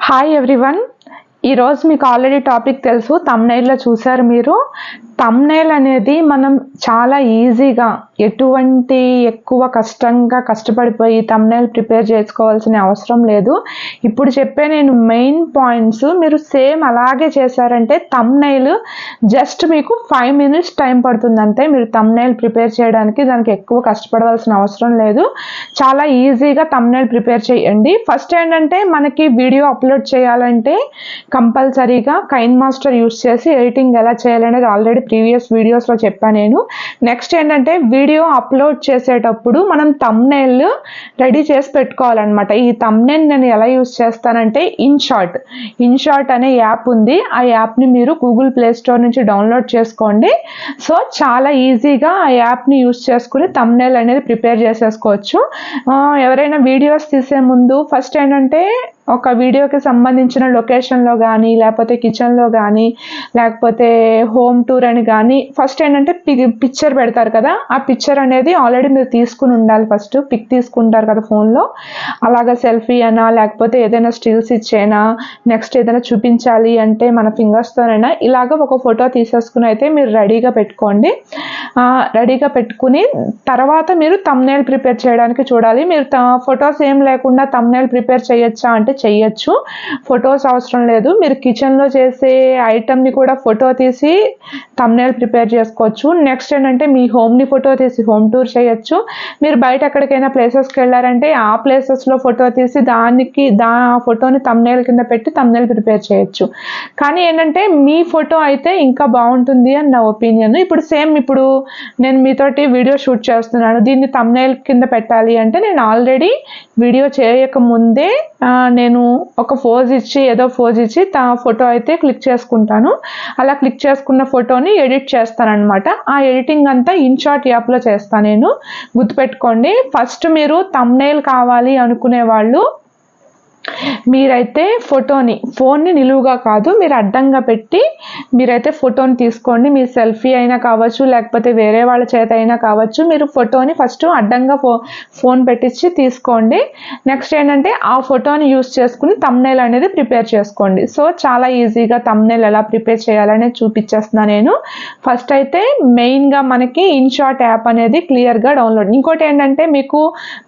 Hi everyone ఈరోజు మీకు already topic తెలుసు. తమ్నైల్లో చూసారు మీరు. తమ్నైల్ అనేది మనం చాలా ఈజీగా ఎటువంటి ఎక్కువ కష్టంగా కష్టపడిపోయి తమ్నైల్ ప్రిపేర్ చేసుకోవాల్సిన అవసరం లేదు. ఇప్పుడు చెప్పే నేను మెయిన్ పాయింట్స్ మీరు సేమ్ అలాగే చేశారంటే తమ్నైల్ జస్ట్ మీకు ఫైవ్ మినిట్స్ టైం పడుతుంది అంతే. మీరు తమ్నైల్ ప్రిపేర్ చేయడానికి దానికి ఎక్కువ కష్టపడవలసిన అవసరం లేదు. చాలా ఈజీగా తమ్నైల్ ప్రిపేర్ చేయండి. ఫస్ట్ ఏంటంటే మనకి వీడియో అప్లోడ్ చేయాలంటే కంపల్సరీగా కైన్ మాస్టర్ యూస్ చేసి ఎడిటింగ్ ఎలా చేయాలనేది ఆల్రెడీ ప్రీవియస్ వీడియోస్లో చెప్పాను నేను. నెక్స్ట్ ఏంటంటే వీడియో అప్లోడ్ చేసేటప్పుడు మనం తమ్నెల్ రెడీ చేసి పెట్టుకోవాలన్నమాట. ఈ తమ్నెల్ నేను ఎలా యూస్ చేస్తానంటే ఇన్షాట్ ఇన్షార్ట్ అనే యాప్ ఉంది. ఆ యాప్ని మీరు గూగుల్ ప్లే స్టోర్ నుంచి డౌన్లోడ్ చేసుకోండి. సో చాలా ఈజీగా ఆ యాప్ని యూస్ చేసుకుని తమ్నెల్ అనేది ప్రిపేర్ చేసేసుకోవచ్చు. ఎవరైనా వీడియోస్ తీసే ముందు ఫస్ట్ ఏంటంటే ఒక వీడియోకి సంబంధించిన లొకేషన్లో కానీ లేకపోతే కిచెన్లో కానీ లేకపోతే హోమ్ టూర్ అని కానీ ఫస్ట్ ఏంటంటే పిక్చర్ పెడతారు కదా ఆ పిక్చర్ అనేది ఆల్రెడీ మీరు తీసుకుని ఉండాలి ఫస్ట్ పిక్ తీసుకుంటారు కదా ఫోన్లో అలాగా సెల్ఫీ అనా లేకపోతే ఏదైనా స్టిల్స్ ఇచ్చేనా నెక్స్ట్ ఏదైనా చూపించాలి అంటే మన ఫింగర్స్తోనైనా ఇలాగ ఒక ఫోటో తీసేసుకుని అయితే మీరు రెడీగా పెట్టుకోండి. రెడీగా పెట్టుకుని తర్వాత మీరు తమ్నేల్ ప్రిపేర్ చేయడానికి చూడాలి. మీరు ఫొటోస్ ఏం లేకుండా తమ్నేల్ ప్రిపేర్ చేయొచ్చా అంటే చేయొచ్చు. ఫొటోస్ అవసరం లేదు. మీరు కిచెన్లో చేసే ఐటమ్ని కూడా ఫోటో తీసి తమ్నేల్ ప్రిపేర్ చేసుకోవచ్చు. నెక్స్ట్ ఏంటంటే మీ హోమ్ని ఫోటో తీసి హోమ్ టూర్ చేయొచ్చు. మీరు బయట ఎక్కడికైనా ప్లేసెస్కి వెళ్ళారంటే ఆ ప్లేసెస్లో ఫోటో తీసి దానికి దా ఫోటోని తమ్నేల్ కింద పెట్టి తమ్నేల్ ప్రిపేర్ చేయొచ్చు. కానీ ఏంటంటే మీ ఫోటో అయితే ఇంకా బాగుంటుంది అని నా ఒపీనియన్ ఇప్పుడు సేమ్ ఇప్పుడు నేను మీతోటి వీడియో షూట్ చేస్తున్నాను. దీన్ని తమ్నేల్ కింద పెట్టాలి అంటే నేను ఆల్రెడీ వీడియో చేయక ముందే నేను ఒక ఫోజ్ ఇచ్చి ఏదో ఫోజ్ ఇచ్చి తా ఫోటో అయితే క్లిక్ చేసుకుంటాను. అలా క్లిక్ చేసుకున్న ఫోటోని ఎడిట్ చేస్తాను ఆ ఎడిటింగ్ అంతా ఇన్షాట్ యాప్లో చేస్తాను నేను. గుర్తుపెట్టుకోండి. ఫస్ట్ మీరు తమ్నేల్ కావాలి అనుకునే వాళ్ళు మీరైతే ఫోటోని ఫోన్ని నిలువుగా కాదు మీరు అడ్డంగా పెట్టి మీరైతే ఫోటోని తీసుకోండి. మీ సెల్ఫీ అయినా కావచ్చు లేకపోతే వేరే వాళ్ళ చేత అయినా కావచ్చు మీరు ఫోటోని ఫస్ట్ అడ్డంగా ఫో ఫోన్ పెట్టించి తీసుకోండి. నెక్స్ట్ ఏంటంటే ఆ ఫోటోని యూస్ చేసుకుని తమ్నేల్ అనేది ప్రిపేర్ చేసుకోండి. సో చాలా ఈజీగా తమ్నేల్ ఎలా ప్రిపేర్ చేయాలనేది చూపించేస్తున్నాను నేను. ఫస్ట్ అయితే మెయిన్గా మనకి ఇన్షార్ట్ యాప్ అనేది క్లియర్గా డౌన్లోడ్. ఇంకోటి ఏంటంటే మీకు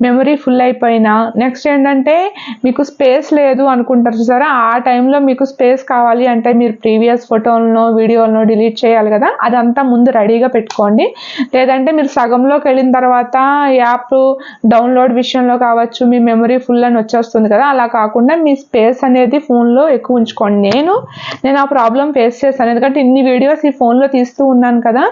మెమరీ ఫుల్ అయిపోయినా నెక్స్ట్ ఏంటంటే మీకు స్పేస్ స్పేస్ లేదు అనుకుంటారు చూసారా ఆ టైంలో మీకు స్పేస్ కావాలి అంటే మీరు ప్రీవియస్ ఫోటోలను వీడియోలను డిలీట్ చేయాలి కదా అదంతా ముందు రెడీగా పెట్టుకోండి. లేదంటే మీరు సగంలోకి వెళ్ళిన తర్వాత యాప్ డౌన్లోడ్ విషయంలో కావచ్చు మీ మెమరీ ఫుల్ అని వచ్చేస్తుంది కదా అలా కాకుండా మీ స్పేస్ అనేది ఫోన్లో ఎక్కువ ఉంచుకోండి. నేను నేను ఆ ప్రాబ్లం ఫేస్ చేశాను. ఎందుకంటే ఇన్ని వీడియోస్ ఈ ఫోన్లో తీస్తూ ఉన్నాను కదా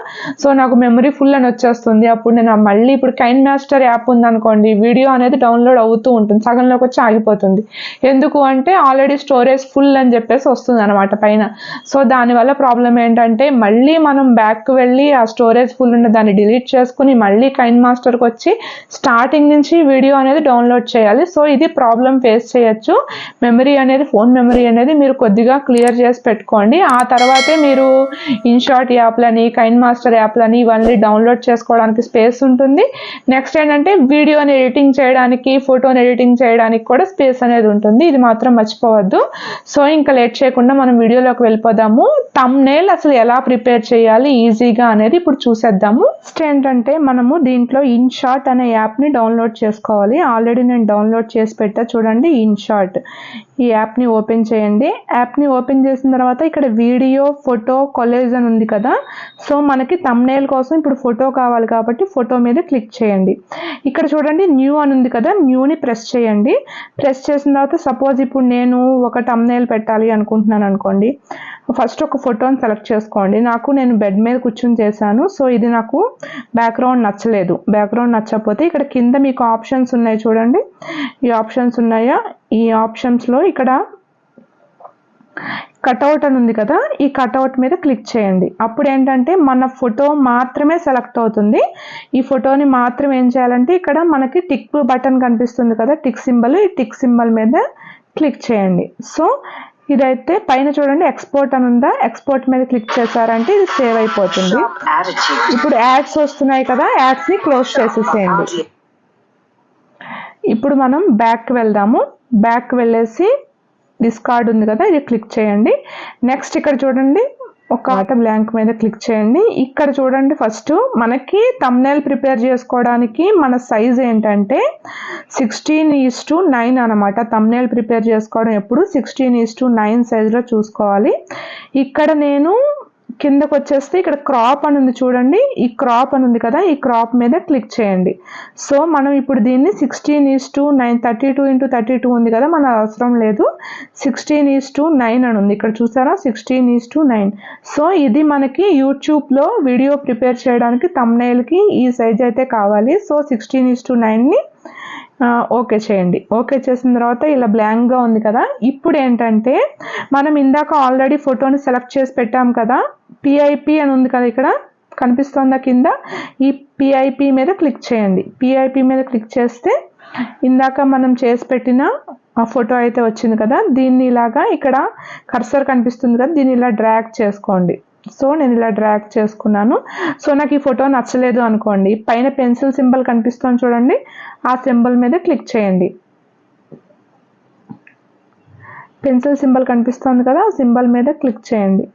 సో నాకు మెమరీ ఫుల్ అని వచ్చేస్తుంది. అప్పుడు నేను మళ్ళీ ఇప్పుడు కైన్ మాస్టర్ యాప్ ఉందనుకోండి వీడియో అనేది డౌన్లోడ్ అవుతూ ఉంటుంది సగంలోకి వచ్చి ఆగిపోతుంది. ఎందుకు అంటే ఆల్రెడీ స్టోరేజ్ ఫుల్ అని చెప్పేసి వస్తుంది అనమాట పైన. సో దానివల్ల ప్రాబ్లం ఏంటంటే మళ్ళీ మనం బ్యాక్ వెళ్ళి ఆ స్టోరేజ్ ఫుల్ ఉన్న దాన్ని డిలీట్ చేసుకుని మళ్ళీ కైన్ మాస్టర్కి వచ్చి స్టార్టింగ్ నుంచి వీడియో అనేది డౌన్లోడ్ చేయాలి. సో ఇది ప్రాబ్లం ఫేస్ చేయొచ్చు. మెమరీ అనేది ఫోన్ మెమరీ అనేది మీరు కొద్దిగా క్లియర్ చేసి పెట్టుకోండి. ఆ తర్వాతే మీరు ఇన్షార్ట్ యాప్లని కైన్ మాస్టర్ యాప్లని ఇవన్నీ డౌన్లోడ్ చేసుకోవడానికి స్పేస్ ఉంటుంది. నెక్స్ట్ ఏంటంటే వీడియోని ఎడిటింగ్ చేయడానికి ఫోటోని ఎడిటింగ్ చేయడానికి కూడా స్పేస్ అనేది ఉంటుంది. ఇది మాత్రం మర్చిపోవద్దు. సో ఇంకా లేట్ చేయకుండా మనం వీడియోలోకి వెళ్ళిపోదాము. తమ్నేల్ అసలు ఎలా ప్రిపేర్ చేయాలి ఈజీగా అనేది ఇప్పుడు చూసేద్దాము. నెక్స్ట్ ఏంటంటే మనము దీంట్లో ఇన్షార్ట్ అనే యాప్ని డౌన్లోడ్ చేసుకోవాలి. ఆల్రెడీ నేను డౌన్లోడ్ చేసి పెట్టా చూడండి ఇన్షార్ట్ ఈ యాప్ని ఓపెన్ చేయండి. యాప్ని ఓపెన్ చేసిన తర్వాత ఇక్కడ వీడియో ఫోటో కొలేజ్ అని ఉంది కదా. సో మనకి తమ్నేల్ కోసం ఇప్పుడు ఫోటో కావాలి కాబట్టి ఫోటో మీద క్లిక్ చేయండి. ఇక్కడ చూడండి న్యూ అని ఉంది కదా. న్యూని ప్రెస్ చేయండి. ప్రెస్ చేసిన తర్వాత సపోజ్ ఇప్పుడు నేను ఒక తమ్నేల్ పెట్టాలి అనుకుంటున్నాను అనుకోండి. ఫస్ట్ ఒక ఫోటోని సెలెక్ట్ చేసుకోండి. నాకు నేను బెడ్ మీద కూర్చొని చేశాను. సో ఇది నాకు బ్యాక్గ్రౌండ్ నచ్చలేదు. బ్యాక్గ్రౌండ్ నచ్చకపోతే ఇక్కడ కింద మీకు ఆప్షన్స్ ఉన్నాయి చూడండి. ఈ ఆప్షన్స్ ఉన్నాయా? ఈ ఆప్షన్స్లో ఇక్కడ కటౌట్ అని ఉంది కదా ఈ కటౌట్ మీద క్లిక్ చేయండి. అప్పుడు ఏంటంటే మన ఫోటో మాత్రమే సెలెక్ట్ అవుతుంది. ఈ ఫోటోని మాత్రం ఏం చేయాలంటే ఇక్కడ మనకి టిక్ బటన్ కనిపిస్తుంది కదా టిక్ సింబల్. ఈ టిక్ సింబల్ మీద క్లిక్ చేయండి. సో ఇదైతే పైన చూడండి ఎక్స్పోర్ట్ అని ఉందా? ఎక్స్పోర్ట్ మీద క్లిక్ చేశారంటే ఇది సేవ్ అయిపోతుంది. ఇప్పుడు యాడ్స్ వస్తున్నాయి కదా యాడ్స్ని క్లోజ్ చేసేసేయండి. ఇప్పుడు మనం బ్యాక్ వెళ్దాము. బ్యాక్ వెళ్ళేసి డిస్కార్డ్ ఉంది కదా ఇది క్లిక్ చేయండి. నెక్స్ట్ ఇక్కడ చూడండి ఒక ఆట బ్లాంక్ మీద క్లిక్ చేయండి. ఇక్కడ చూడండి ఫస్ట్ మనకి తమ్నైల్ ప్రిపేర్ చేసుకోవడానికి మన సైజ్ ఏంటంటే సిక్స్టీన్ ఈస్ టు నైన్ అనమాట తమ్నైల్ ప్రిపేర్ చేసుకోవడం ఎప్పుడు సిక్స్టీన్ ఈస్ టు నైన్ సైజులో చూసుకోవాలి. ఇక్కడ నేను కిందకు వచ్చేస్తే ఇక్కడ క్రాప్ అని ఉంది చూడండి. ఈ క్రాప్ అని ఉంది కదా ఈ క్రాప్ మీద క్లిక్ చేయండి. సో మనం ఇప్పుడు దీన్ని sixteen is to nine thirty two into thirty two ఉంది కదా మన అవసరం లేదు. సిక్స్టీన్ ఈస్ టు నైన్ అని ఉంది. ఇక్కడ చూసారా? Sixteen is to nine so ఇది మనకి యూట్యూబ్లో వీడియో ప్రిపేర్ చేయడానికి తమ్నైల్కి ఈ సైజ్ అయితే కావాలి. సో సిక్స్టీన్ ఈస్ టు నైన్ని ఓకే చేయండి. ఓకే చేసిన తర్వాత ఇలా బ్లాంక్గా ఉంది కదా ఇప్పుడు ఏంటంటే మనం ఇందాక ఆల్రెడీ ఫోటోని సెలెక్ట్ చేసి పెట్టాం కదా పిఐపి అని ఉంది కదా ఇక్కడ కనిపిస్తుందా కింద? ఈ పిఐపి మీద క్లిక్ చేయండి. పిఐపి మీద క్లిక్ చేస్తే ఇందాక మనం చేసి పెట్టిన ఆ ఫోటో అయితే వచ్చింది కదా దీన్ని ఇలాగా ఇక్కడ కర్సర్ కనిపిస్తుంది కదా దీన్ని ఇలా డ్రాగ్ చేసుకోండి. సో నేను ఇలా డ్రాగ్ చేసుకున్నాను. సో నాకు ఈ ఫోటో నచ్చలేదు అనుకోండి. పైన పెన్సిల్ సింబల్ కనిపిస్తుంది చూడండి. ఆ సింబల్ మీద క్లిక్ చేయండి. పెన్సిల్ సింబల్ కనిపిస్తుంది కదా ఆ సింబల్ మీద క్లిక్ చేయండి.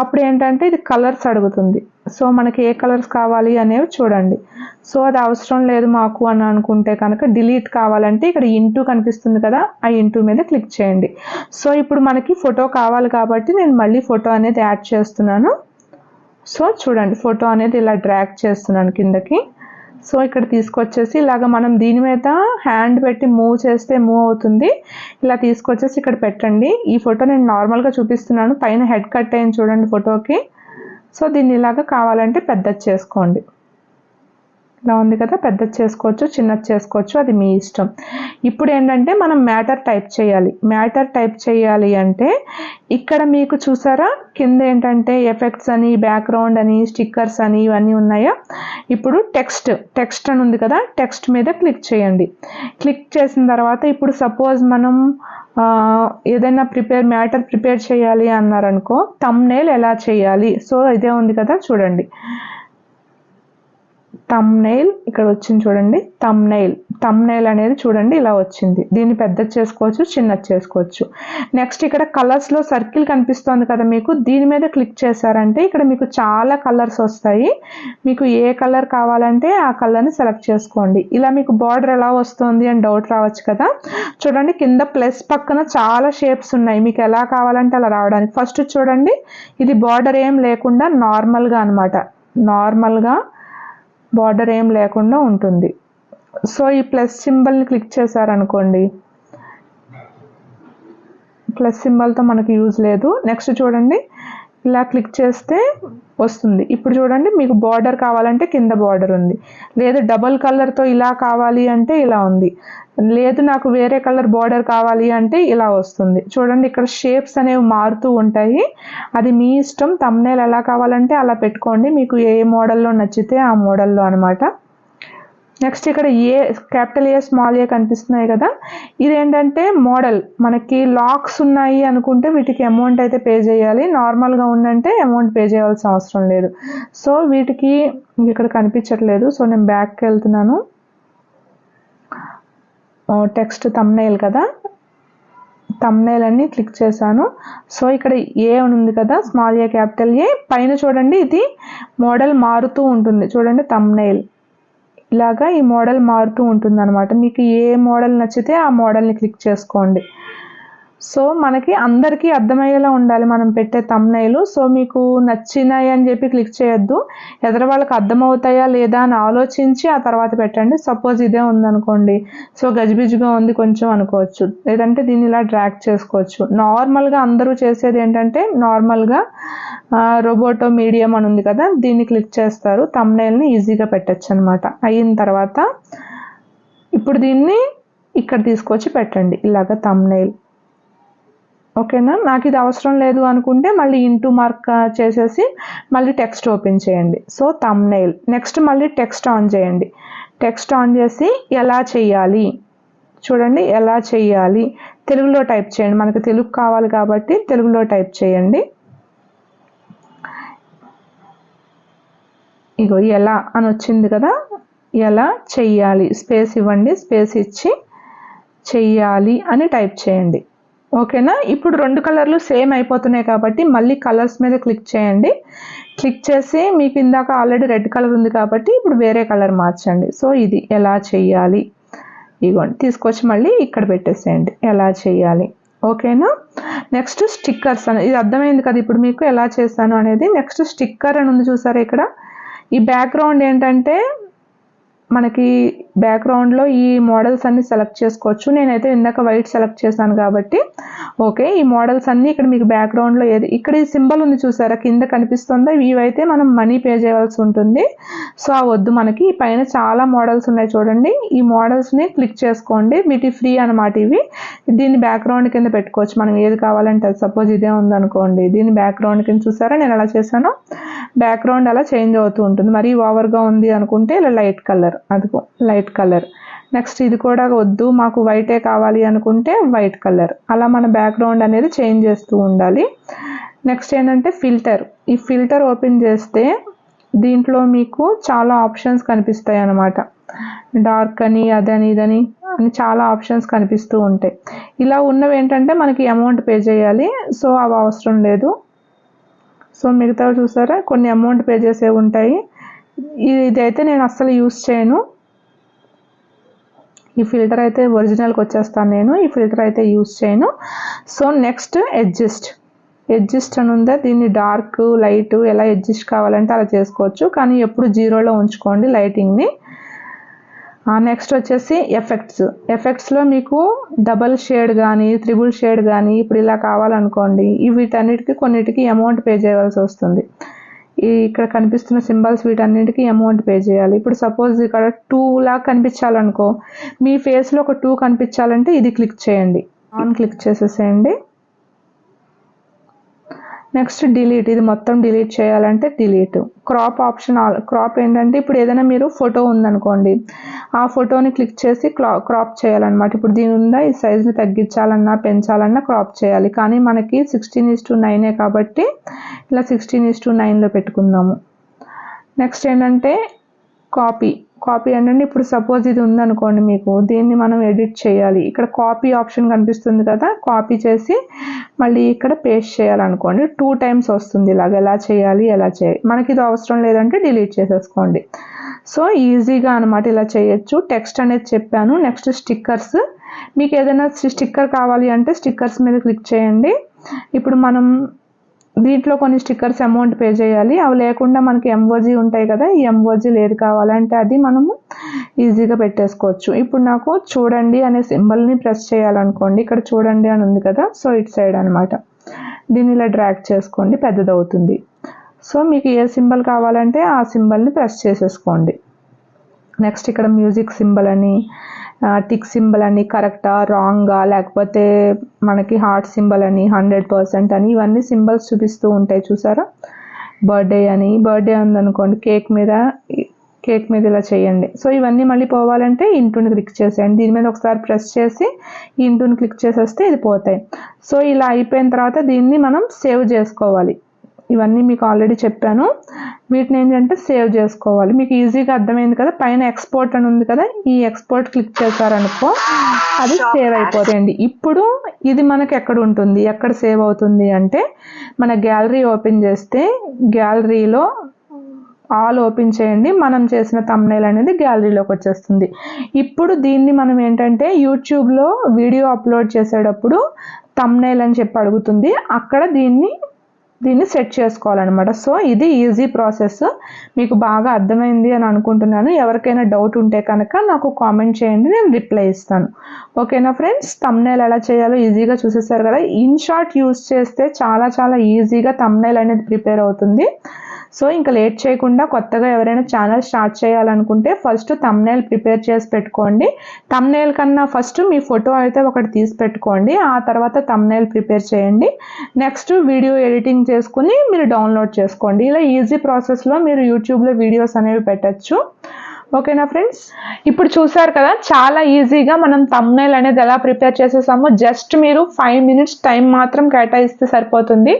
అప్పుడు ఏంటంటే ఇది కలర్స్ అడుగుతుంది. సో మనకి ఏ కలర్స్ కావాలి అనేవి చూడండి. సో అది అవసరం లేదు మాకు అని అనుకుంటే కనుక డిలీట్ కావాలంటే ఇక్కడ ఇంటూ కనిపిస్తుంది కదా ఆ ఇంటూ మీద క్లిక్ చేయండి. సో ఇప్పుడు మనకి ఫోటో కావాలి కాబట్టి నేను మళ్ళీ ఫోటో అనేది యాడ్ చేస్తున్నాను. సో చూడండి ఫోటో అనేది ఇలా డ్రాగ్ చేస్తున్నాను కిందకి. సో ఇక్కడ తీసుకొచ్చేసి ఇలాగ మనం దీని మీద హ్యాండ్ పెట్టి మూవ్ చేస్తే మూవ్ అవుతుంది. ఇలా తీసుకొచ్చేసి ఇక్కడ పెట్టండి. ఈ ఫోటో నేను నార్మల్గా చూపిస్తున్నాను. పైన హెడ్ కట్ అయింది చూడండి ఫోటోకి సో దీన్ని ఇలాగ కావాలంటే పెద్దది చేసుకోండి. ఇలా ఉంది కదా పెద్దది చేసుకోవచ్చు చిన్నది చేసుకోవచ్చు అది మీ ఇష్టం. ఇప్పుడు ఏంటంటే మనం మ్యాటర్ టైప్ చేయాలి. మ్యాటర్ టైప్ చేయాలి అంటే ఇక్కడ మీకు చూసారా కింద ఏంటంటే ఎఫెక్ట్స్ అని బ్యాక్గ్రౌండ్ అని స్టిక్కర్స్ అని ఇవన్నీ ఉన్నాయా? ఇప్పుడు టెక్స్ట్ టెక్స్ట్ అని ఉంది కదా టెక్స్ట్ మీద క్లిక్ చేయండి. క్లిక్ చేసిన తర్వాత ఇప్పుడు సపోజ్ మనం ఏదైనా ప్రిపేర్ మ్యాటర్ ప్రిపేర్ చేయాలి అన్నారనుకో తమ్నేల్ ఎలా చేయాలి? సో ఇదే ఉంది కదా చూడండి. తమ్నైల్ ఇక్కడ వచ్చింది చూడండి. తమ్నైల్ తమ్నైల్ అనేది చూడండి ఇలా వచ్చింది. దీన్ని పెద్దది చేసుకోవచ్చు చిన్నది చేసుకోవచ్చు. నెక్స్ట్ ఇక్కడ కలర్స్లో సర్కిల్ కనిపిస్తోంది కదా మీకు. దీని మీద క్లిక్ చేశారంటే ఇక్కడ మీకు చాలా కలర్స్ వస్తాయి. మీకు ఏ కలర్ కావాలంటే ఆ కలర్ని సెలెక్ట్ చేసుకోండి. ఇలా మీకు బార్డర్ ఎలా వస్తుంది అని డౌట్ రావచ్చు కదా. చూడండి కింద ప్లస్ పక్కన చాలా షేప్స్ ఉన్నాయి. మీకు ఎలా కావాలంటే అలా రావడానికి. ఫస్ట్ చూడండి ఇది బార్డర్ ఏం లేకుండా నార్మల్గా అనమాట నార్మల్గా బార్డర్ ఏం లేకుండా ఉంటుంది. సో ఈ ప్లస్ సింబల్ని క్లిక్ చేశారనుకోండి. ప్లస్ సింబల్తో మనకి యూజ్ లేదు. నెక్స్ట్ చూడండి. ఇలా క్లిక్ చేస్తే వస్తుంది. ఇప్పుడు చూడండి మీకు బార్డర్ కావాలంటే కింద బార్డర్ ఉంది. లేదు డబల్ కలర్తో ఇలా కావాలి అంటే ఇలా ఉంది. లేదు నాకు వేరే కలర్ బార్డర్ కావాలి అంటే ఇలా వస్తుంది. చూడండి ఇక్కడ షేప్స్ అనేవి మారుతూ ఉంటాయి. అది మీ ఇష్టం తమ్నేల్ ఎలా కావాలంటే అలా పెట్టుకోండి. మీకు ఏ మోడల్లో నచ్చితే ఆ మోడల్లో అనమాట నెక్స్ట్ ఇక్కడ ఏ క్యాపిటల్ ఏ స్మాల్ ఏ కనిపిస్తున్నాయి కదా. ఇదేంటంటే మోడల్. మనకి లాక్స్ ఉన్నాయి అనుకుంటే వీటికి అమౌంట్ అయితే పే చేయాలి. నార్మల్గా ఉందంటే అమౌంట్ పే చేయాల్సిన అవసరం లేదు. సో వీటికి ఇక్కడ కనిపించట్లేదు. సో నేను బ్యాక్కి వెళ్తున్నాను. టెక్స్ట్ తమ్నైల్ కదా. తమ్నైల్ అన్ని క్లిక్ చేశాను. సో ఇక్కడ ఏ అని ఉంది కదా స్మాల్ ఏ క్యాపిటల్ ఏ పైన చూడండి ఇది మోడల్ మారుతూ ఉంటుంది. చూడండి తమ్నైల్ ఇలాగా ఈ మోడల్ మారుతూ ఉంటుంది అనమాట మీకు ఏ మోడల్ నచ్చితే ఆ మోడల్ని క్లిక్ చేసుకోండి. సో మనకి అందరికీ అర్థమయ్యేలా ఉండాలి మనం పెట్టే తమ్నైలు సో మీకు నచ్చినాయి అని చెప్పి క్లిక్ చేయొద్దు. ఎదర వాళ్ళకి అర్థమవుతాయా లేదా అని ఆలోచించి ఆ తర్వాత పెట్టండి. సపోజ్ ఇదే ఉందనుకోండి. సో గజిబిజిగా ఉంది కొంచెం అనుకోవచ్చు. లేదంటే దీన్ని ఇలా డ్రాక్ చేసుకోవచ్చు. నార్మల్గా అందరూ చేసేది ఏంటంటే నార్మల్గా రోబోటో మీడియం అని ఉంది కదా దీన్ని క్లిక్ చేస్తారు. తమ్నైల్ని ఈజీగా పెట్టచ్చు అనమాట అయిన తర్వాత ఇప్పుడు దీన్ని ఇక్కడ తీసుకొచ్చి పెట్టండి. ఇలాగ తమ్నైల్ ఓకేనా? నాకు ఇది అవసరం లేదు అనుకుంటే మళ్ళీ ఇంటూ మార్క్ uh, చేసేసి మళ్ళీ టెక్స్ట్ ఓపెన్ చేయండి. సో తమ్నైల్ నెక్స్ట్ మళ్ళీ టెక్స్ట్ ఆన్ చేయండి. టెక్స్ట్ ఆన్ చేసి ఎలా చేయాలి? చూడండి ఎలా చేయాలి? తెలుగులో టైప్ చేయండి. మనకు తెలుగు కావాలి కాబట్టి తెలుగులో టైప్ చేయండి. ఇగో ఎలా అని వచ్చింది కదా? ఎలా చెయ్యాలి స్పేస్ ఇవ్వండి. స్పేస్ ఇచ్చి చెయ్యాలి అని టైప్ చేయండి. ఓకేనా? ఇప్పుడు రెండు కలర్లు సేమ్ అయిపోతున్నాయి కాబట్టి మళ్ళీ కలర్స్ మీద క్లిక్ చేయండి. క్లిక్ చేసి మీకు ఇందాక ఆల్రెడీ రెడ్ కలర్ ఉంది కాబట్టి ఇప్పుడు వేరే కలర్ మార్చండి. సో ఇది ఎలా చేయాలి? ఇగోండి తీసుకొచ్చి మళ్ళీ ఇక్కడ పెట్టేసేయండి. ఎలా చేయాలి? ఓకేనా? నెక్స్ట్ స్టిక్కర్స్ అని ఇది అర్థమైంది కదా ఇప్పుడు మీకు ఎలా చేస్తాను అనేది. నెక్స్ట్ స్టిక్కర్ అని ఉంది చూసారా ఇక్కడ? ఈ బ్యాక్గ్రౌండ్ ఏంటంటే మనకి బ్యాక్గ్రౌండ్లో ఈ మోడల్స్ అన్ని సెలెక్ట్ చేసుకోవచ్చు. నేనైతే ఇందాక వైట్ సెలెక్ట్ చేశాను కాబట్టి ఓకే ఈ మోడల్స్ అన్ని ఇక్కడ మీకు బ్యాక్గ్రౌండ్లో ఏది ఇక్కడ ఈ సింబల్ ఉంది చూసారా కింద కనిపిస్తుందా? ఇవైతే మనం మనీ పే చేయవలసి ఉంటుంది. సో ఆ వద్దు మనకి. ఈ పైన చాలా మోడల్స్ ఉన్నాయి చూడండి. ఈ మోడల్స్ని క్లిక్ చేసుకోండి. వీటి ఫ్రీ అనమాట ఇవి. దీన్ని బ్యాక్గ్రౌండ్ కింద పెట్టుకోవచ్చు. మనం ఏది కావాలంటే సపోజ్ ఇదే ఉందనుకోండి. దీన్ని బ్యాక్గ్రౌండ్ కింద చూసారా? నేను అలా చేశాను. బ్యాక్గ్రౌండ్ అలా చేంజ్ అవుతూ ఉంటుంది. మరీ ఓవర్గా ఉంది అనుకుంటే ఇలా లైట్ కలర్ అదిగో లైట్ కలర్. నెక్స్ట్ ఇది కూడా వద్దు మాకు వైటే కావాలి అనుకుంటే వైట్ కలర్. అలా మన బ్యాక్గ్రౌండ్ అనేది చేంజ్ చేస్తూ ఉండాలి. నెక్స్ట్ ఏంటంటే ఫిల్టర్. ఈ ఫిల్టర్ ఓపెన్ చేస్తే దీంట్లో మీకు చాలా ఆప్షన్స్ కనిపిస్తాయి అన్నమాట. డార్క్ అని అదని ఇదని అని చాలా ఆప్షన్స్ కనిపిస్తూ ఉంటాయి. ఇలా ఉన్నవి ఏంటంటే మనకి అమౌంట్ పే చేయాలి. సో అవి అవసరం లేదు. సో మిగతా చూసారా? కొన్ని అమౌంట్ పే చేసే ఉంటాయి. ఇదైతే నేను అస్సలు యూస్ చేయను. ఈ ఫిల్టర్ అయితే ఒరిజినల్కి వచ్చేస్తాను నేను. ఈ ఫిల్టర్ అయితే యూస్ చేయను. So next adjust. అడ్జస్ట్ అని ఉందా? దీన్ని డార్క్ లైట్ ఎలా అడ్జస్ట్ కావాలంటే అలా చేసుకోవచ్చు. కానీ ఎప్పుడు జీరోలో ఉంచుకోండి లైటింగ్ని. నెక్స్ట్ వచ్చేసి ఎఫెక్ట్స్. ఎఫెక్ట్స్లో మీకు డబల్ షేడ్ కానీ త్రిబుల్ షేడ్ కానీ ఇప్పుడు ఇలా కావాలనుకోండి వీటన్నిటికీ కొన్నిటికి అమౌంట్ పే చేయవలసి వస్తుంది. ఈ ఇక్కడ కనిపిస్తున్న సింబల్స్ వీటన్నిటికీ అమౌంట్ పే చేయాలి. ఇప్పుడు సపోజ్ ఇక్కడ టూ లాగా కనిపించాలనుకో మీ ఫేస్లో ఒక టూ కనిపించాలంటే ఇది క్లిక్ చేయండి. ఆన్ క్లిక్ చేసేసేయండి. నెక్స్ట్ డిలీట్ ఇది మొత్తం డిలీట్ చేయాలంటే డిలీట్ క్రాప్ ఆప్షన్ క్రాప్ ఏంటంటే ఇప్పుడు ఏదైనా మీరు ఫోటో ఉందనుకోండి ఆ ఫోటోని క్లిక్ చేసి క్రాప్ చేయాలన్నమాట. ఇప్పుడు దీని ఉందా? ఈ సైజుని తగ్గించాలన్నా పెంచాలన్నా క్రాప్ చేయాలి. కానీ మనకి సిక్స్టీన్ ఈస్ టు నైనే కాబట్టి ఇలా సిక్స్టీన్ ఈస్ టు నైన్లో పెట్టుకుందాము. నెక్స్ట్ ఏంటంటే కాపీ కాపీ అండి ఇప్పుడు సపోజ్ ఇది ఉందనుకోండి మీకు దీన్ని మనం ఎడిట్ చేయాలి. ఇక్కడ కాపీ ఆప్షన్ కనిపిస్తుంది కదా కాపీ చేసి మళ్ళీ ఇక్కడ పేస్ట్ చేయాలనుకోండి. టూ టైమ్స్ వస్తుంది ఇలాగ. ఎలా చేయాలి ఎలా చేయాలి మనకి ఇది అవసరం లేదంటే డిలీట్ చేసేసుకోండి. సో ఈజీగా అనమాట ఇలా చేయొచ్చు. టెక్స్ట్ అనేది చెప్పాను. Next stickers. మీకు ఏదైనా స్టిక్కర్ కావాలి అంటే స్టిక్కర్స్ మీద క్లిక్ చేయండి. ఇప్పుడు మనం దీంట్లో కొన్ని స్టిక్కర్స్ అమౌంట్ పే చేయాలి. అవి లేకుండా మనకి ఎంఓజీ ఉంటాయి కదా ఈ ఎంఓజీ లేదు కావాలంటే అది మనము ఈజీగా పెట్టేసుకోవచ్చు. ఇప్పుడు నాకు చూడండి అనే సింబల్ని ప్రెస్ చేయాలనుకోండి. ఇక్కడ చూడండి అని ఉంది కదా సో ఇట్ సైడ్ అనమాట దీన్ని ఇలా డ్రాగ్ చేసుకోండి పెద్దదవుతుంది. సో మీకు ఏ సింబల్ కావాలంటే ఆ సింబల్ని ప్రెస్ చేసేసుకోండి. నెక్స్ట్ ఇక్కడ మ్యూజిక్ సింబల్ అని టిక్ సింబల్ అని కరెక్టా రాంగా లేకపోతే మనకి హార్ట్ సింబల్ అని హండ్రెడ్ పర్సెంట్ అని ఇవన్నీ సింబల్స్ చూపిస్తూ ఉంటాయి చూసారా? బర్త్డే అని బర్త్డే ఉందనుకోండి కేక్ మీద కేక్ మీద ఇలా చేయండి. సో ఇవన్నీ మళ్ళీ పోవాలంటే ఇంటూని క్లిక్ చేసేయండి. దీని మీద ఒకసారి ప్రెస్ చేసి ఈ ఇంటూని క్లిక్ చేసేస్తే ఇది పోతాయి. సో ఇలా అయిపోయిన తర్వాత దీన్ని మనం సేవ్ చేసుకోవాలి. ఇవన్నీ మీకు ఆల్రెడీ చెప్పాను. వీటిని ఏంటంటే సేవ్ చేసుకోవాలి. మీకు ఈజీగా అర్థమైంది కదా? పైన ఎక్స్పోర్ట్ అని ఉంది కదా? ఈ ఎక్స్పోర్ట్ క్లిక్ చేశారనుకో అది సేవ్ అయిపోతుంది. ఇప్పుడు ఇది మనకి ఎక్కడ ఉంటుంది? ఎక్కడ సేవ్ అవుతుంది అంటే మన గ్యాలరీ ఓపెన్ చేస్తే గ్యాలరీలో ఆల్ ఓపెన్ చేయండి. మనం చేసిన తమ్నైల్ అనేది గ్యాలరీలోకి వచ్చేస్తుంది. ఇప్పుడు దీన్ని మనం ఏంటంటే యూట్యూబ్లో వీడియో అప్లోడ్ చేసేటప్పుడు తమ్నైల్ అని చెప్పి అడుగుతుంది. అక్కడ దీన్ని దీన్ని సెట్ చేసుకోవాలన్నమాట. సో ఇది ఈజీ ప్రాసెస్ మీకు బాగా అర్థమైంది అని అనుకుంటున్నాను. ఎవరికైనా డౌట్ ఉంటే కనుక నాకు కామెంట్ చేయండి నేను రిప్లై ఇస్తాను. ఓకేనా ఫ్రెండ్స్ తమ్నైల్ ఎలా చేయాలో ఈజీగా చూసేసారు కదా. ఇన్ షార్ట్ యూస్ చేస్తే చాలా చాలా ఈజీగా తమ్నైల్ అనేది ప్రిపేర్ అవుతుంది. సో ఇంకా లేట్ చేయకుండా కొత్తగా ఎవరైనా ఛానల్ స్టార్ట్ చేయాలనుకుంటే ఫస్ట్ తమ్నేల్ ప్రిపేర్ చేసి పెట్టుకోండి. తమ్నేల్ కన్నా ఫస్ట్ మీ ఫోటో అయితే ఒకటి తీసి పెట్టుకోండి. ఆ తర్వాత తమ్నేల్ ప్రిపేర్ చేయండి. నెక్స్ట్ వీడియో ఎడిటింగ్ చేసుకుని మీరు డౌన్లోడ్ చేసుకోండి. ఇలా ఈజీ ప్రాసెస్లో మీరు యూట్యూబ్లో వీడియోస్ అనేవి పెట్టచ్చు. ఓకేనా ఫ్రెండ్స్? ఇప్పుడు చూసారు కదా చాలా ఈజీగా మనం తమ్నైల్ అనేది ఎలా ప్రిపేర్ చేసేసామో జస్ట్ మీరు ఫైవ్ మినిట్స్ టైం మాత్రం కేటాయిస్తే సరిపోతుంది.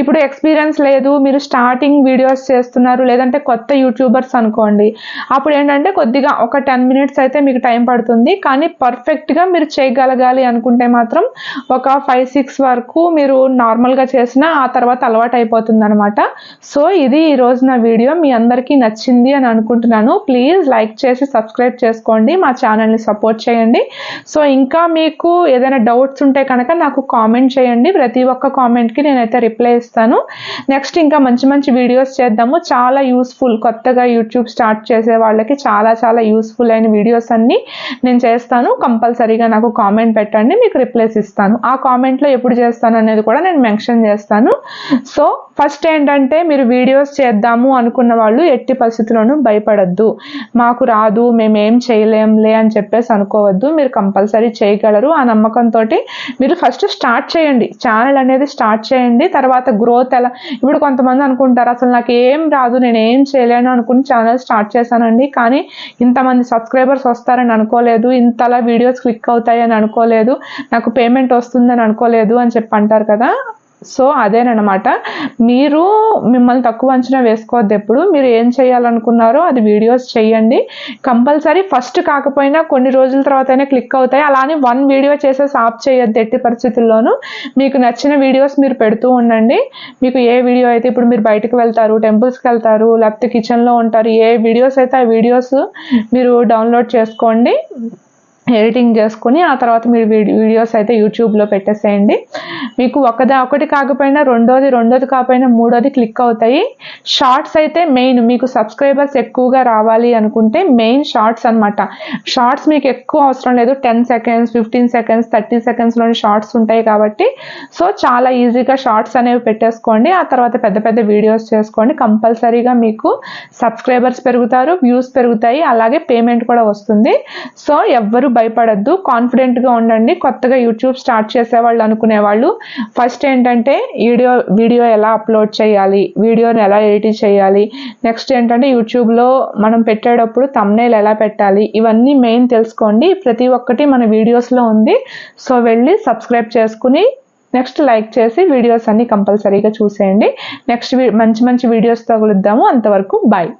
ఇప్పుడు ఎక్స్పీరియన్స్ లేదు మీరు స్టార్టింగ్ వీడియోస్ చేస్తున్నారు లేదంటే కొత్త యూట్యూబర్స్ అనుకోండి. అప్పుడు ఏంటంటే కొద్దిగా ఒక టెన్ మినిట్స్ అయితే మీకు టైం పడుతుంది. కానీ పర్ఫెక్ట్గా మీరు చేయగలగాలి అనుకుంటే మాత్రం ఒక ఫైవ్ సిక్స్ వరకు మీరు నార్మల్గా చేసిన ఆ తర్వాత అలవాటు అయిపోతుంది అనమాట సో ఇది ఈరోజు నా వీడియో. మీ అందరికీ నచ్చింది అని అనుకుంటున్నాను. ప్లీజ్ లైక్ చేసి సబ్స్క్రైబ్ చేసుకోండి మా ఛానల్ని సపోర్ట్ చేయండి. సో ఇంకా మీకు ఏదైనా డౌట్స్ ఉంటే కనుక నాకు కామెంట్ చేయండి. ప్రతి ఒక్క కామెంట్కి నేనైతే రిప్లై ఇస్తాను. నెక్స్ట్ ఇంకా మంచి మంచి వీడియోస్ చేద్దాము. చాలా యూస్ఫుల్ కొత్తగా యూట్యూబ్ స్టార్ట్ చేసే వాళ్ళకి చాలా చాలా యూస్ఫుల్ అయిన వీడియోస్ అన్నీ నేను చేస్తాను. కంపల్సరీగా నాకు కామెంట్ పెట్టండి మీకు రిప్లైస్ ఇస్తాను. ఆ కామెంట్లో ఎప్పుడు చేస్తాను అనేది కూడా నేను మెన్షన్ చేస్తాను. సో ఫస్ట్ ఏంటంటే మీరు వీడియోస్ చేద్దాము అనుకున్న వాళ్ళు ఎట్టి పరిస్థితుల్లోనూ భయపడద్దు. మాకు రాదు మేమేం చేయలేంలే అని చెప్పేసి అనుకోవద్దు. మీరు కంపల్సరీ చేయగలరు. ఆ నమ్మకంతో మీరు ఫస్ట్ స్టార్ట్ చేయండి. ఛానల్ అనేది స్టార్ట్ చేయండి. తర్వాత గ్రోత్ ఎలా? ఇప్పుడు కొంతమంది అనుకుంటారు అసలు నాకు ఏం రాదు నేను ఏం చేయలేను అనుకుని ఛానల్ స్టార్ట్ చేశానండి. కానీ ఇంతమంది సబ్స్క్రైబర్స్ వస్తారని అనుకోలేదు. ఇంతలా వీడియోస్ క్లిక్ అవుతాయని అనుకోలేదు. నాకు పేమెంట్ వస్తుందని అనుకోలేదు అని చెప్పి అంటారు కదా. సో అదేనమాట మీరు మిమ్మల్ని తక్కువ అంచనా వేసుకోవద్దు ఎప్పుడు. మీరు ఏం చేయాలనుకున్నారో అది వీడియోస్ చేయండి. కంపల్సరీ ఫస్ట్ కాకపోయినా కొన్ని రోజుల తర్వాతనే క్లిక్ అవుతాయి. అలానే వన్ వీడియో చేసేసి ఆప్ చేయొద్దు ఎట్టి పరిస్థితుల్లోనూ. మీకు నచ్చిన వీడియోస్ మీరు పెడుతూ ఉండండి. మీకు ఏ వీడియో అయితే ఇప్పుడు మీరు బయటకు వెళ్తారు టెంపుల్స్కి వెళ్తారు లేకపోతే కిచెన్లో ఉంటారు ఏ వీడియోస్ అయితే ఆ వీడియోస్ మీరు డౌన్లోడ్ చేసుకోండి. ఎడిటింగ్ చేసుకుని ఆ తర్వాత మీరు వీడియోస్ అయితే యూట్యూబ్లో పెట్టేసేయండి. మీకు ఒకదా ఒకటి కాకపోయినా రెండోది రెండోది కాకపోయినా మూడోది క్లిక్ అవుతాయి. షార్ట్స్ అయితే మెయిన్ మీకు సబ్స్క్రైబర్స్ ఎక్కువగా రావాలి అనుకుంటే మెయిన్ షార్ట్స్ అనమాట షార్ట్స్ మీకు ఎక్కువ అవసరం లేదు. Ten seconds fifteen seconds thirty సెకండ్స్లోని shorts ఉంటాయి కాబట్టి. సో చాలా ఈజీగా షార్ట్స్ అనేవి పెట్టేసుకోండి. ఆ తర్వాత పెద్ద పెద్ద వీడియోస్ చేసుకోండి. కంపల్సరీగా మీకు సబ్స్క్రైబర్స్ పెరుగుతారు వ్యూస్ పెరుగుతాయి. అలాగే పేమెంట్ కూడా వస్తుంది. సో ఎవ్వరు భయపడద్దు. కాన్ఫిడెంట్గా ఉండండి. కొత్తగా యూట్యూబ్ స్టార్ట్ చేసేవాళ్ళు అనుకునే వాళ్ళు ఫస్ట్ ఏంటంటే వీడియో వీడియో ఎలా అప్లోడ్ చేయాలి వీడియోని ఎలా ఎడిట్ చేయాలి. నెక్స్ట్ ఏంటంటే యూట్యూబ్లో మనం పెట్టేటప్పుడు తమ్నేల్ ఎలా పెట్టాలి ఇవన్నీ మెయిన్ తెలుసుకోండి. ప్రతి ఒక్కటి మన వీడియోస్లో ఉంది. సో వెళ్ళి సబ్స్క్రైబ్ చేసుకుని నెక్స్ట్ లైక్ చేసి వీడియోస్ అన్ని కంపల్సరీగా చూసేయండి. నెక్స్ట్ మంచి మంచి వీడియోస్ తగులుద్దాము. అంతవరకు బాయ్